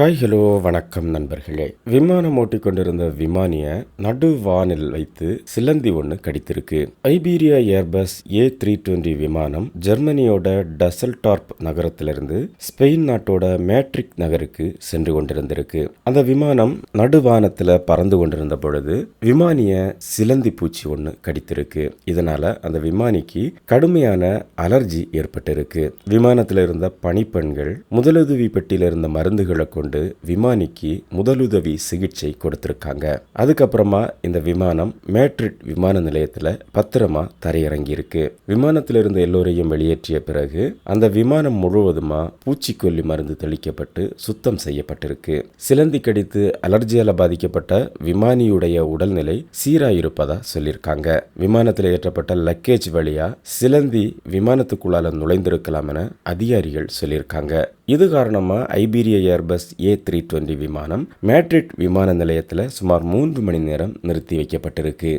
Hi hello வணக்கம் நண்பர்களே. விமானம் ஓட்டிக்கொண்டிருந்த விமானிய நடு வானில் வைத்து சிலந்தி ஒன்று கடித்திருக்கு. Iberia Airbus A three twenty விமானம் ஜெர்மனியோட டசல்டார்ப் நகரத்திலிருந்து ஸ்பெயின் நாட்டோட மேட்ரிக் நகருக்கு சென்று கொண்டிருந்திருக்கு. அந்த விமானம் நடுவானத்தில் பறந்து கொண்டிருந்த பொழுது விமானிய சிலந்தி பூச்சி ஒன்று கடித்திருக்கு. இதனால அந்த விமானிக்கு கடுமையான அலர்ஜி ஏற்பட்டிருக்கு. விமானத்தில் இருந்த பணிப்பெண்கள் முதலுதவி பெட்டியில் இருந்த மருந்துகளை கொண்டு விமானிக்கு முதலுதவி சிகிச்சை கொடுத்துருக்காங்க. அதுக்கப்புறமா இந்த விமானம் மேட்ரிட் விமான நிலையத்தில் பத்திரமா தரையிறங்கி இருக்கு விமானத்தில் இருந்த எல்லோரையும் வெளியேற்றிய பிறகு அந்த விமானம் முழுவதுமா பூச்சிக்கொல்லி மருந்து தெளிக்கப்பட்டு சுத்தம் செய்யப்பட்டிருக்கு. சிலந்தி கடித்து அலர்ஜியால பாதிக்கப்பட்ட விமானியுடைய உடல்நிலை சீராயிருப்பதா சொல்லியிருக்காங்க. விமானத்தில் ஏற்றப்பட்ட லக்கேஜ் வழியா சிலந்தி விமானத்துக்குள்ளால நுழைந்திருக்கலாம் என அதிகாரிகள் சொல்லியிருக்காங்க. இது காரணமா Iberia Airbus A three twenty விமானம் மேட்ரிட் விமான நிலையத்தில் சுமார் மூன்று மணி நேரம் நிறுத்தி வைக்கப்பட்டிருக்கு.